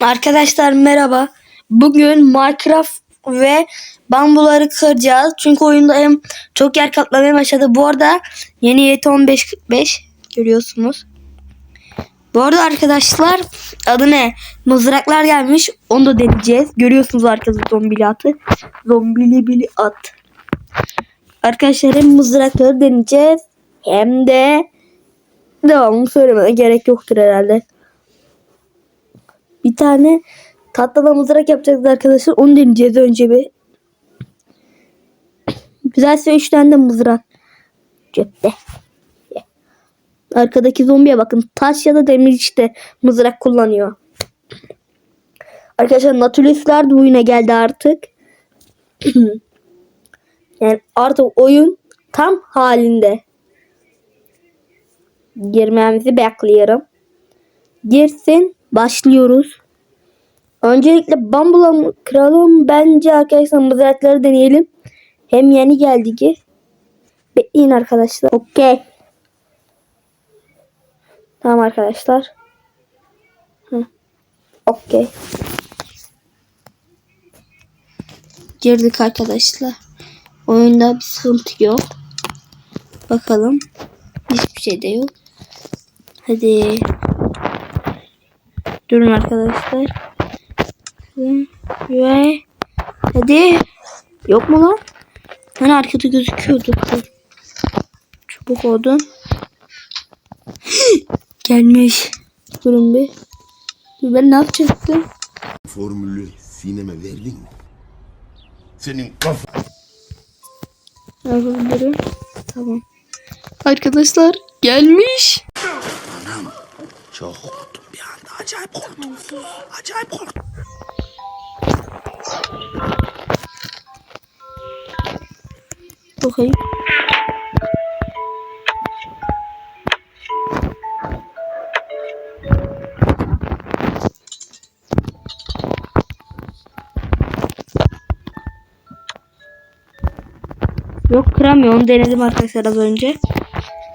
Arkadaşlar merhaba. Bugün Minecraft ve bambuları kıracağız. Çünkü oyunda hem çok yer kaplamaya başladı. Bu arada yeni YT 1545 görüyorsunuz. Bu arada arkadaşlar adı ne? Mızraklar gelmiş. Onu da deneyeceğiz. Görüyorsunuz arkada zombili atı. Zombili bili at. Arkadaşlar hem mızrakları deneyeceğiz. Hem de devamını söylemene gerek yoktur herhalde. Bir tane tatlıda mızrak yapacağız arkadaşlar. Onu deneyeceğiz önce bir. Güzelse 3 tane de mızrak. Cepte. Arkadaki zombiye bakın. Taş ya da demir işte mızrak kullanıyor. Arkadaşlar Natulus'lar da oyuna geldi artık. yani artık oyun tam halinde. Girmemizi bekliyorum. Girsin. Başlıyoruz. Öncelikle bambulamı kıralım. Bence arkadaşlar mızrakları deneyelim. Hem yeni geldi ki. Bekleyin arkadaşlar. Okey. Tamam arkadaşlar. Okey. Girdik arkadaşlar. Oyunda bir sıkıntı yok. Bakalım. Hiçbir şey de yok. Hadi. Durun arkadaşlar. Ve hadi. Yok mu lan? Hani arkada gözüküyordu. Çubuk odun. Gelmiş. Durun bir. Dur ben ne yapacaktım? Formülü sineme verdin mi? Senin kafa... Durun. Tamam. Arkadaşlar gelmiş. Çok korktum bir anda. Acayip korktum. Acayip korktum. Bakayım. Yok kıramıyor. Onu denedim arkadaşlar az önce.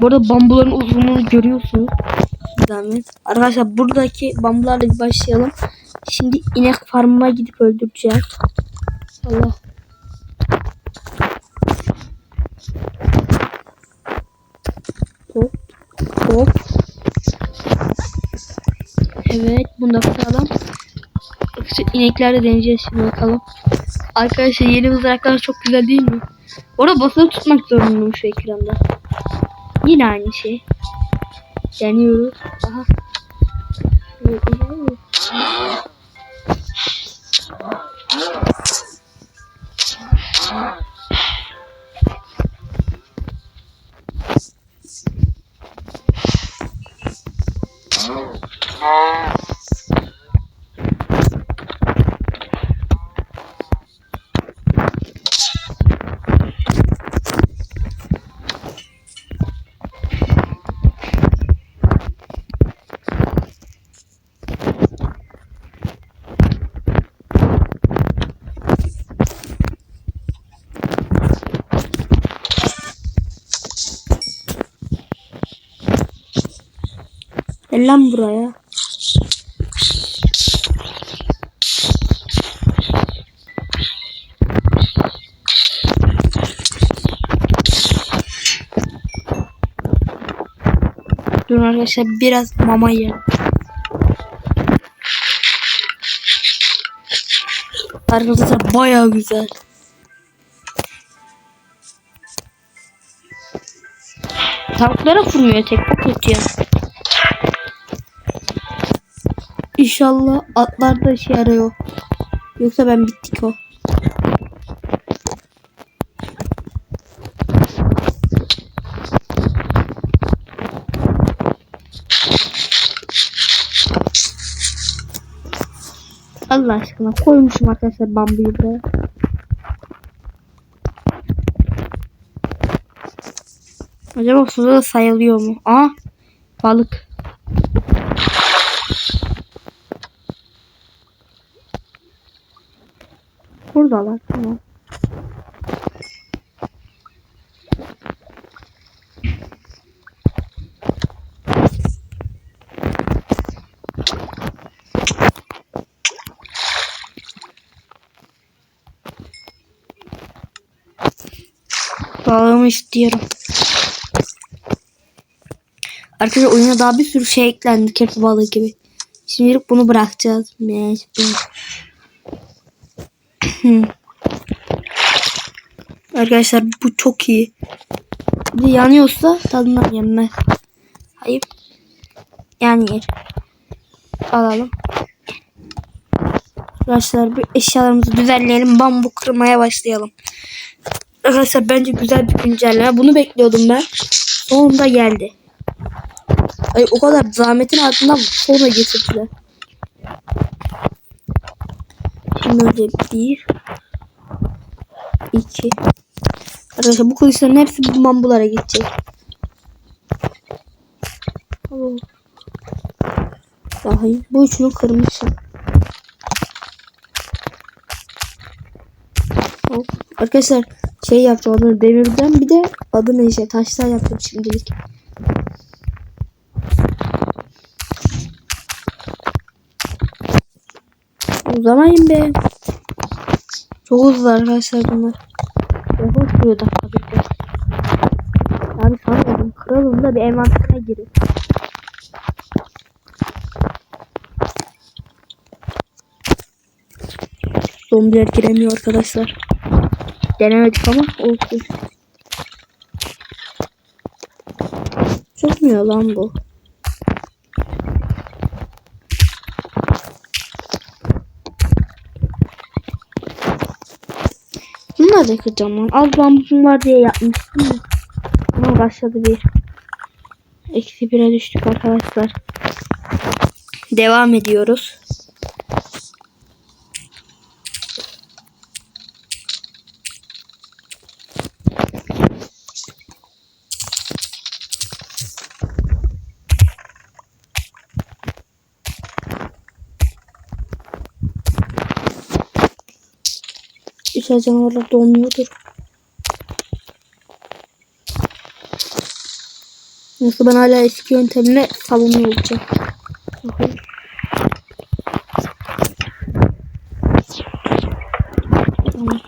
Bu arada bambuların uzunluğunu görüyorsunuz. Zahmet. Arkadaşlar buradaki bambularla başlayalım. Şimdi inek farmına gidip öldüreceğim. Allah. Hop. Hop. Evet. Bunda sağlam. Şu ineklerle deneyeceğiz şimdi bakalım. Arkadaşlar yeni mızraklar çok güzel değil mi? Orada basılı tutmak zorundayım şu ekranda. Yine aynı şey. Deniyoruz. Aha. Gel lan buraya. Durun arkadaşlar biraz mama ye. Arkadaşlar baya güzel. Tavuklara vurmuyor tek bu kötü ya. İnşallah atlar da işe yarıyor. Yoksa ben bittik o. Allah aşkına koymuşum arkadaşlar bambuyu buraya. Acaba suda da sayılıyor mu? Aa balık. Buradalar tamam. Balığımı istiyorum. Arkadaşlar oyuna daha bir sürü şey eklendi. Kepi balığı gibi. Şimdilik bunu bırakacağız. Mecbur. Arkadaşlar bu çok iyi. Bir yanıyorsa tadından yenmez. Hayır. Yani yer. Alalım. Arkadaşlar bir eşyalarımızı düzenleyelim. Bambu kırmaya başlayalım. Arkadaşlar bence güzel bir güncelleme. Bunu bekliyordum ben. Sonunda geldi. Ay o kadar zahmetin ardından sonra getirdiler. Şimdi önce bir, iki. Arkadaşlar bu kılıçların hepsi bu bambulara gidecek. Oo. Ya hayır, bu üçünü kırmışım. Arkadaşlar şey yapacağım onu demirden bir de adı neyse taştan yapacağım şimdilik. Uzamayın be. Çok hızlı arkadaşlar bunlar. Sürüyor dakika bir de. Abi sanmadım. Kralım da bir envanterine girin. Zombiler giremiyor arkadaşlar. Denemedik ama olsun. Çıkmıyor lan bu. Bunlar da kıracağım lan. Az bambusum var diye yapmıştım da. Ama başladı bir. Eksi bire düştük arkadaşlar. Devam ediyoruz. İçer canavarlar donmuyordur. Nasıl ben hala eski yöntemle savunuyor olacağım. Tamam.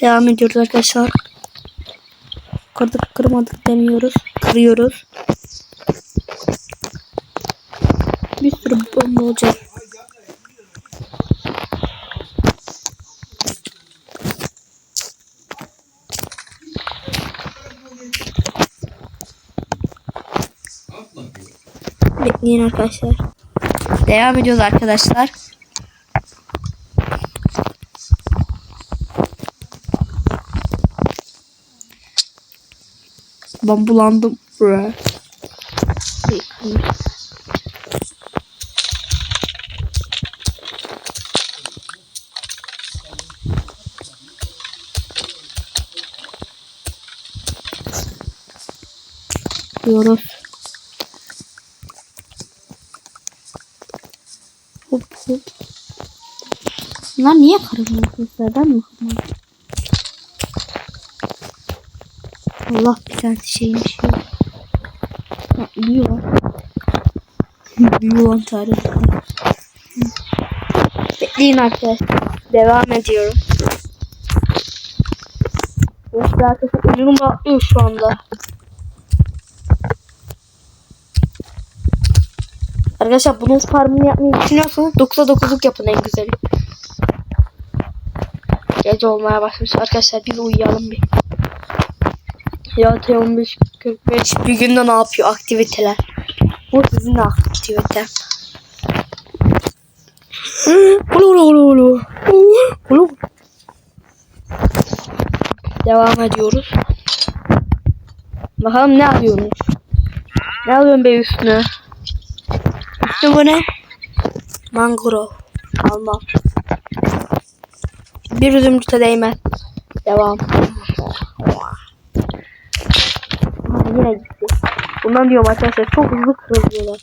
Devam ediyoruz arkadaşlar. Kırdık kırmadık demiyoruz. Kırıyoruz. Bir sürü bomba olacak. Bekleyin arkadaşlar. Devam ediyoruz arkadaşlar. Ben bulandım. Bra. Diyoruz. Hop hop. Bunlar niye kırılmıyor sesler? Ben mi kırmadım? Allah bir tane şeymiş ya. Ha, büyü var. var tarihi. Bekleyin arkadaşlar. Devam ediyorum. Yoksa arkadaşlar ucum atlıyor şu anda. Arkadaşlar bunun farmını yapmayı düşünüyorsanız 9'a 9'luk yapın en güzeli. Gece olmaya başlamış. Arkadaşlar biz uyuyalım bir. Ya T15 45 bir günde ne yapıyor aktiviteler? Bu sizin aktivite. Ulu ulu ulu ulu. Ulu. Devam ediyoruz. Bakalım ne alıyormuş. Ne alıyorsun be üstüne? Üstü bu ne? Mangrove. Almam. Bir üzümcüte değmez. Devam. Ha, yine gitti. Bundan diyorum arkadaşlar çok hızlı kırılıyorlar.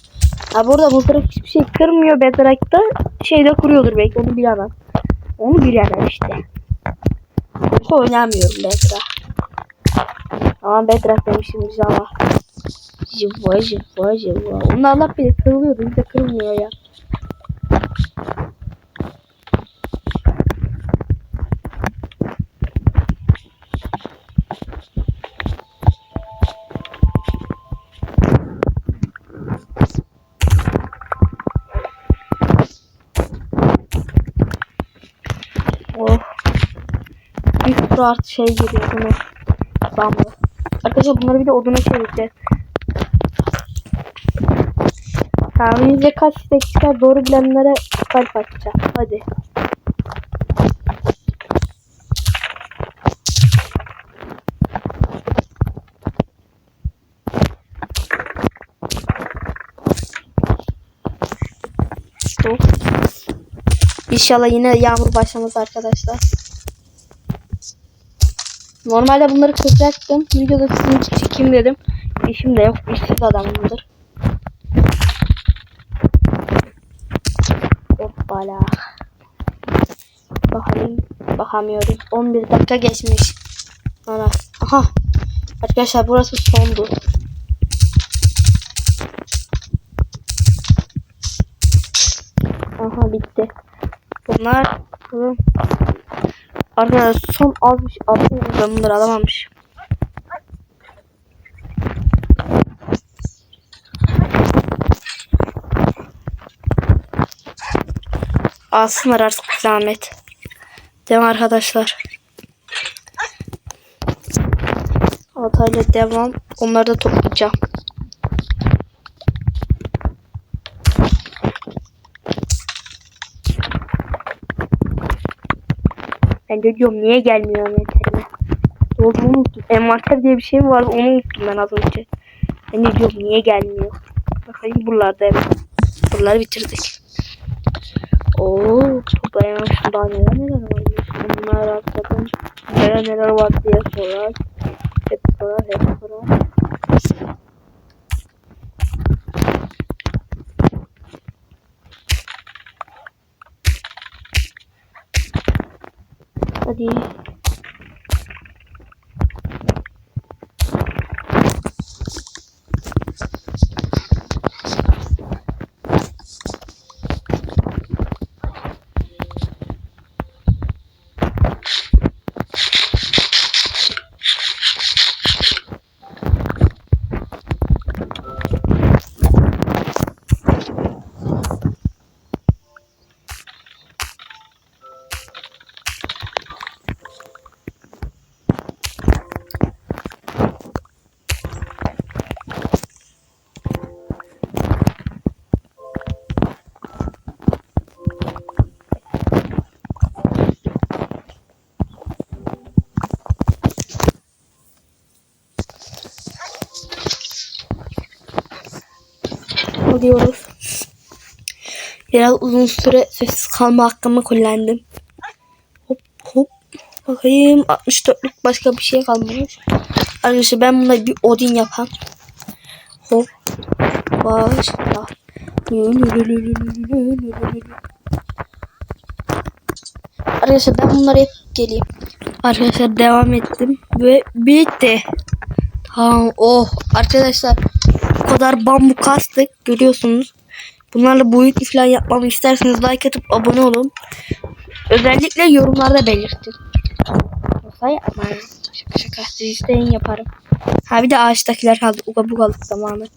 Ha burada mızrak hiçbir şey kırmıyor. Bedrock'ta şeyde kuruyordur belki onu bilemem. Onu bilemem işte. Çok oynamıyorum Bedrock. Ama Bedrock demişim Java. Java Java Java. Onlar Allah bilir kırılıyordu. Bir de kırılmıyor ya. Doğru artık şey giriyor bunu. Bambu. Arkadaşlar bunları bir de oduna çevireceğiz. Tahminimizce kaç çıkar doğru bilenlere kalp atacağım. Hadi. İnşallah yine yağmur başlamaz arkadaşlar. Normalde bunları kıracaktım. Videoda sizin çekeyim dedim. İşim de yok. İşsiz adamımdır. Hoppala. Bakayım. Bakamıyorum. 11 dakika geçmiş. Ana. Aha. Arkadaşlar burası sondu. Aha bitti. Bunlar. Arkadaşlar son azmış altın ben bunları alamamış. Alsınlar artık zahmet. Devam arkadaşlar. Altayla devam. Onları da toplayacağım. Ben de diyorum niye gelmiyor envanterime. Doğru unuttum. Envanter diye bir şey mi vardı onu unuttum ben az önce. Ben de diyorum niye gelmiyor. Bakayım buralarda evet. Buraları bitirdik. Oo, toplayamamışım daha neler neler varmış. Bunlar atladım. Neler neler var diye sorar. Hep sorar, hep sorar. Hadi. Alıyoruz. Biraz uzun süre sessiz kalma hakkımı kullandım. Hop hop. Bakayım 64'lük başka bir şey kalmamış. Arkadaşlar ben buna bir odin yapam. Hop. Başla. Arkadaşlar ben bunları hep geleyim. Arkadaşlar devam ettim ve bitti. Tamam oh arkadaşlar bu kadar bambu kastık görüyorsunuz. Bunlarla boyut falan yapmamı isterseniz like atıp abone olun. Özellikle yorumlarda belirtin. Yoksa yapmayın. Şaka şaka siz isteyin yaparım. Ha bir de ağaçtakiler kaldı. Uga bugalık zamanı.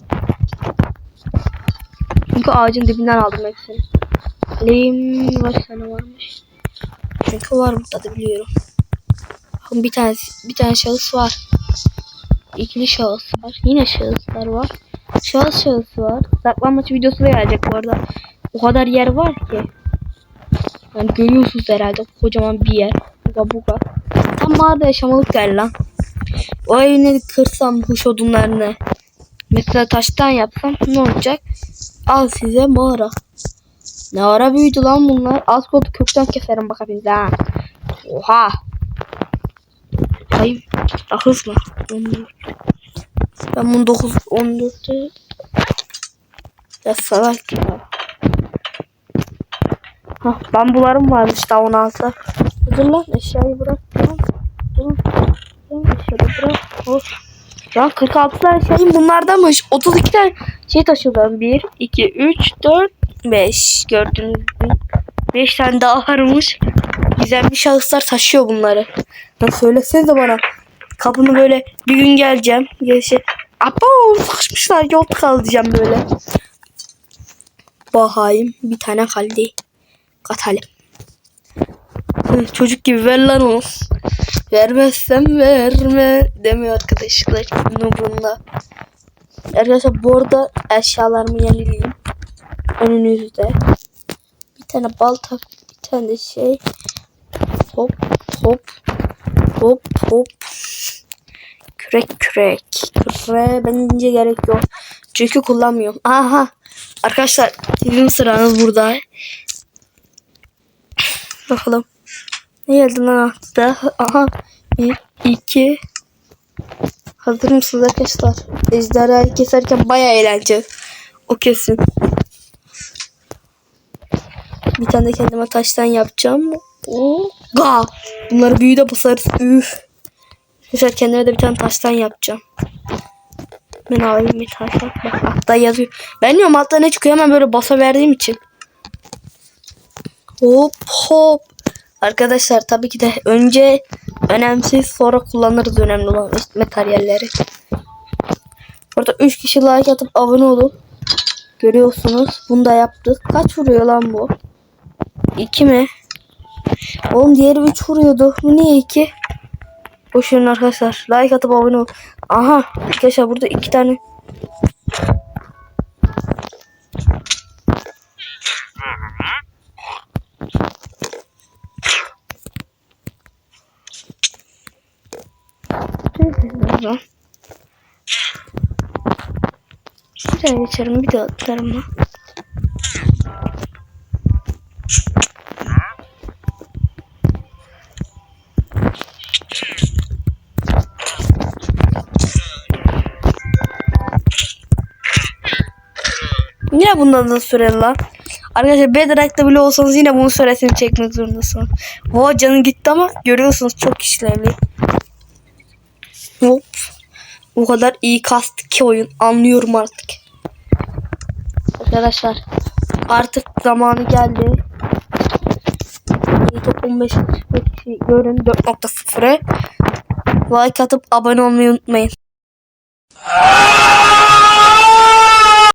Çünkü ağacın dibinden aldım hepsini. Lim kaç tane varmış. Çünkü var burada da biliyorum. Bir tane bir tane şahıs var. İkili şahıs var. Yine şahıslar var. Şahıs şahıs var. Saklanmaçı videosu da gelecek bu arada. O kadar yer var ki. Yani görüyorsunuz herhalde kocaman bir yer. Buga buga. Tam mağarada yaşamalık yer lan. O evini kırsam huş odunlarını. Mesela taştan yapsam ne olacak? Al size mağara. Ne ara büyüdü lan bunlar. Az kodu kökten keserim bak hepinize ha. Oha. Ay hız mı? 14. Ben bunu 9 14'te ya salak ya. Hah bambularım varmış daha 16. Dur lan eşyayı bırak. Dur. Dur eşyayı bırak. Oh. Ya 46 tane şeyim bunlardamış. 32 tane şey taşıdım. 1, 2, 3, 4, 5. Gördüğünüz gibi. 5 tane daha varmış. Gizemli şahıslar taşıyor bunları. Ya söylesenize bana. Kapını böyle bir gün geleceğim. Gelişe. Abo sıkışmışlar yol kalacağım böyle. Bakayım bir tane kaldı. Katalım. Çocuk gibi ver lan onu. Vermezsem verme demiyor arkadaşlar. Kimin umurunda. Arkadaşlar bu arada eşyalarımı yenileyim. Önünüzde. Bir tane balta, bir tane de şey. Hop hop hop hop. Kürek kürek. Küre bence gerek yok. Çünkü kullanmıyorum. Aha. Arkadaşlar sizin sıranız burada. Bakalım. Ne geldi lan altta? Aha. Bir, iki. Hazır mısınız arkadaşlar? Ejderhayı keserken baya eğlenceli. O kesin. Bir tane kendime taştan yapacağım. Ga! Bunları büyüde basarız. Üf. Arkadaşlar kendime de bir tane taştan yapacağım. Ben alayım bir taştan. Bak altta yazıyor. Ben diyorum altta ne çıkıyor hemen böyle basa verdiğim için. Hop hop. Arkadaşlar tabii ki de önce önemsiz sonra kullanırız önemli olan materyalleri. Burada 3 kişi like atıp abone olun. Görüyorsunuz. Bunu da yaptık. Kaç vuruyor lan bu? 2 mi? Oğlum diğeri 3 vuruyordu. Bu niye 2? Boşverin arkadaşlar. Like atıp abone ol. Aha. Arkadaşlar burada 2 tane. Şuradan. Şuraya geçerim bir de atlarım lan. Yine bundan da süreli lan. Arkadaşlar Bedrock'ta bile olsanız yine bunun süresini çekmek zorundasınız. Oha canı gitti ama görüyorsunuz çok işlevli. Hop. O kadar iyi kastı ki oyun. Anlıyorum artık. Arkadaşlar artık zamanı geldi. Top 15 kişi görün 4.0'e. Like atıp abone olmayı unutmayın.